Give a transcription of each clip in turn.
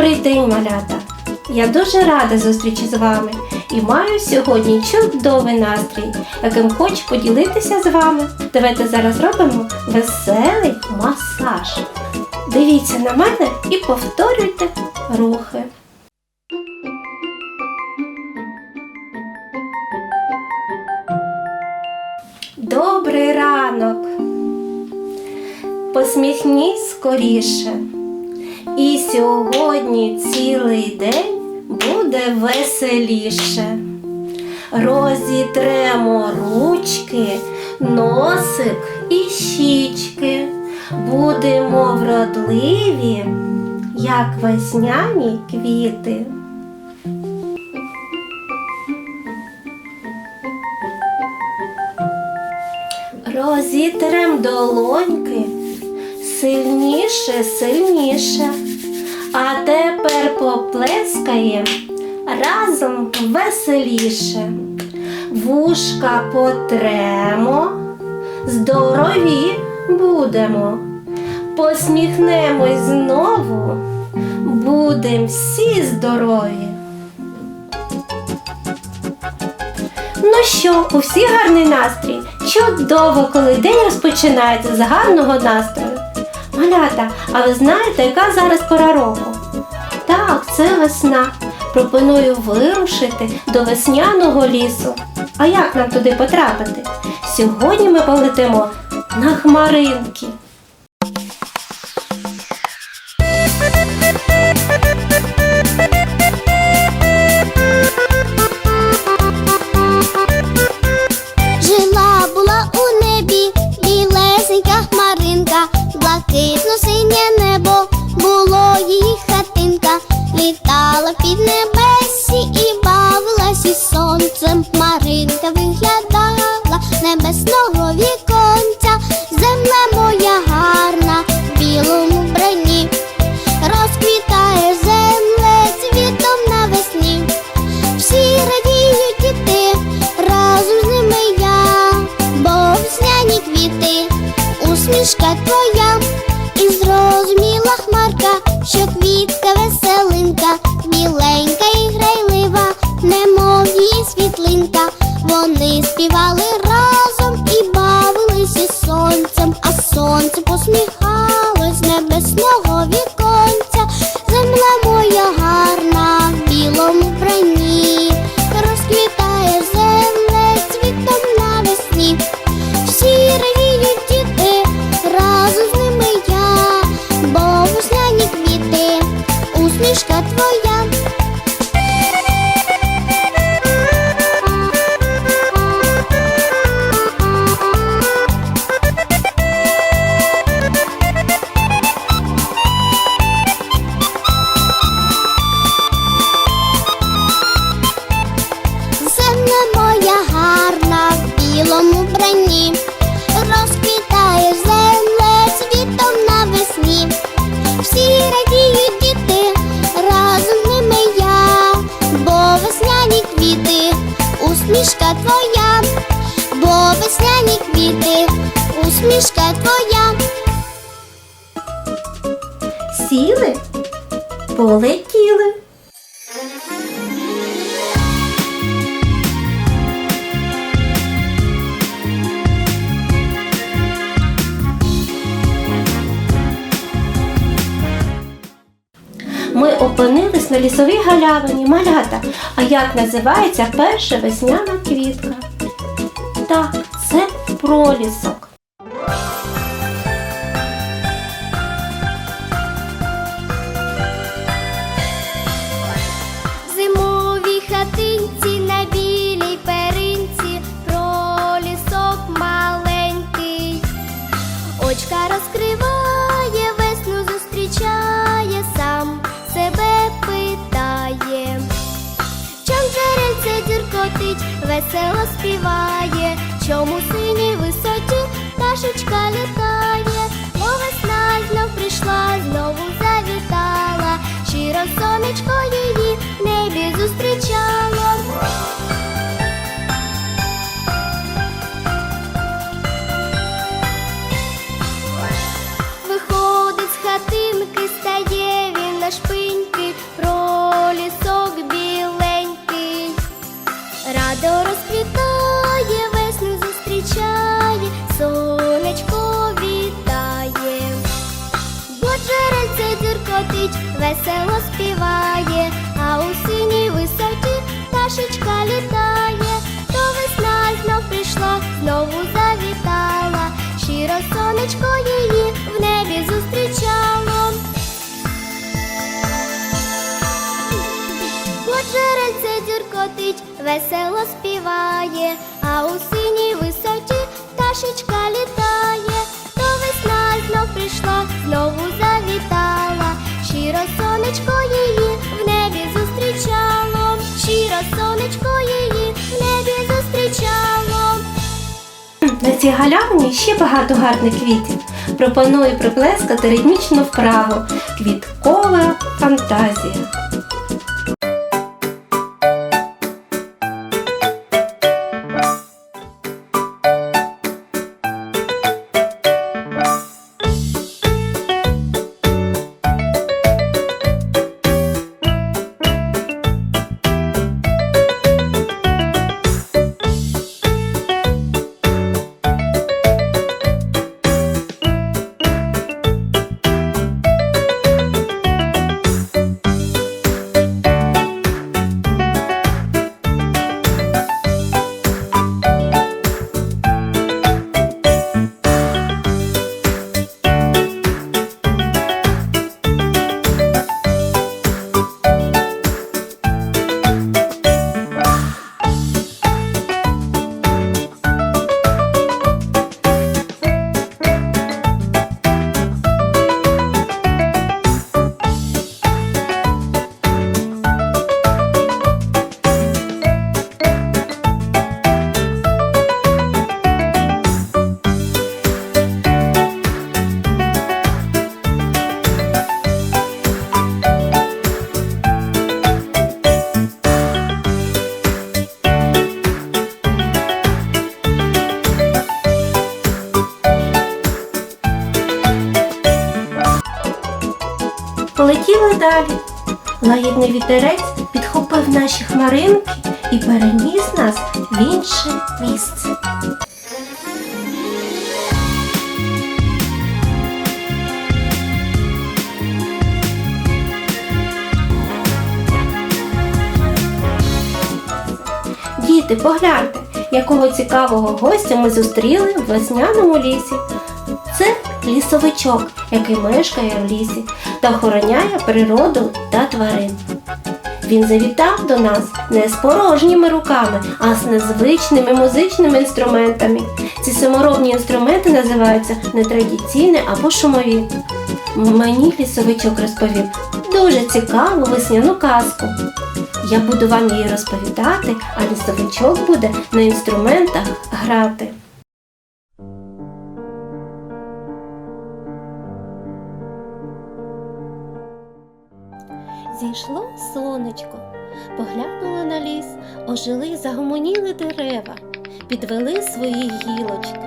Добрий день, малята! Я дуже рада зустрічі з вами і маю сьогодні чудовий настрій, яким хочу поділитися з вами. Давайте зараз зробимо веселий масаж. Дивіться на мене і повторюйте рухи. Добрий ранок! Посміхніть скоріше. І сьогодні цілий день буде веселіше. Розітремо ручки, носик і щічки. Будемо вродливі, як весняні квіти. Розітрем долоньки сильніше, сильніше. А тепер поплескаєм разом веселіше. Вушка потремо, здорові будемо. Посміхнемось знову, будем всі здорові. Ну що, у всіх гарний настрій? Чудово, коли день розпочинається з гарного настрою. Малята, а ви знаєте, яка зараз пора року? Так, це весна. Пропоную вирушити до весняного лісу. А як нам туди потрапити? Сьогодні ми полетимо на хмаринки. блакитно співали усмішка твоя, бо весняні квіти, усмішка твоя. Сіли, полетіли. Опинились на лісовій галявині малята. А як називається перша весняна квітка? Так, це пролісок. Дзюркотить, весело співає, чому синій висоті пташечка літає, Бо весна знов прийшла, знову завітала, щиро сонечко її в небі зустрічало. Весело співає, а у синій висоті пташечка літає, то весна знов прийшла, знову завітала, щиро сонечко її в небі зустрічало. Джерельце дзюркотить, весело співає, а у синій висоті пташечка літає, то весна знов прийшла, знову завітала, щиро сонечко її в небі зустрічало, щиро сонечко її в небі зустрічало. На цій галявині ще багато гарних квітів. Пропоную приплескати ритмічну вправу. Квіткова фантазія. Лагідний вітерець підхопив наші хмаринки і переніс нас в інше місце. Діти, погляньте, якого цікавого гостя ми зустріли в весняному лісі. Лісовичок, який мешкає в лісі та охороняє природу та тварин. Він завітав до нас не з порожніми руками, а з незвичними музичними інструментами. Ці саморобні інструменти називаються нетрадиційні або шумові. Мені лісовичок розповів дуже цікаву весняну казку. Я буду вам її розповідати, а лісовичок буде на інструментах грати. Зійшло сонечко, поглянули на ліс, ожили загомоніли дерева, підвели свої гілочки.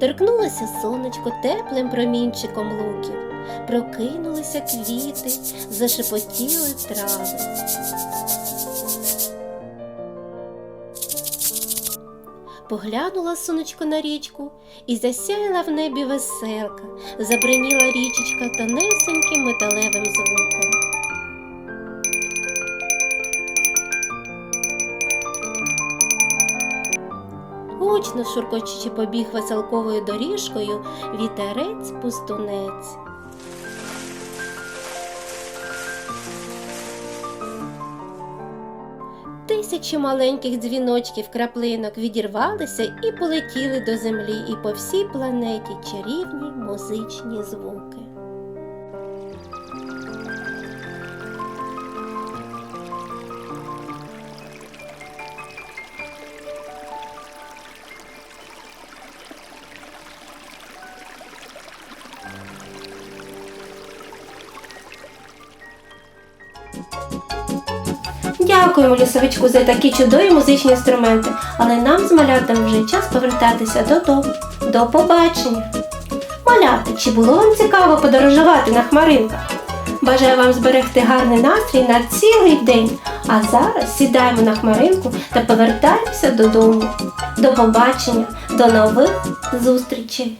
Торкнулося сонечко теплим промінчиком луків, прокинулися квіти, зашепотіли трави. Поглянула сонечко на річку і засяяла в небі веселка, забриніла річечка тонесеньким металевим звуком. Гучно шуркочучи побіг веселковою доріжкою вітерець пустунець. Тисячі маленьких дзвіночків краплинок відірвалися і полетіли до землі, і по всій планеті чарівні музичні звуки. Дякуємо лісовичку за такі чудові музичні інструменти, але нам з малятами вже час повертатися додому. До побачення! Малята, чи було вам цікаво подорожувати на хмаринках? Бажаю вам зберегти гарний настрій на цілий день. А зараз сідаємо на хмаринку та повертаємося додому. До побачення, до нових зустрічей!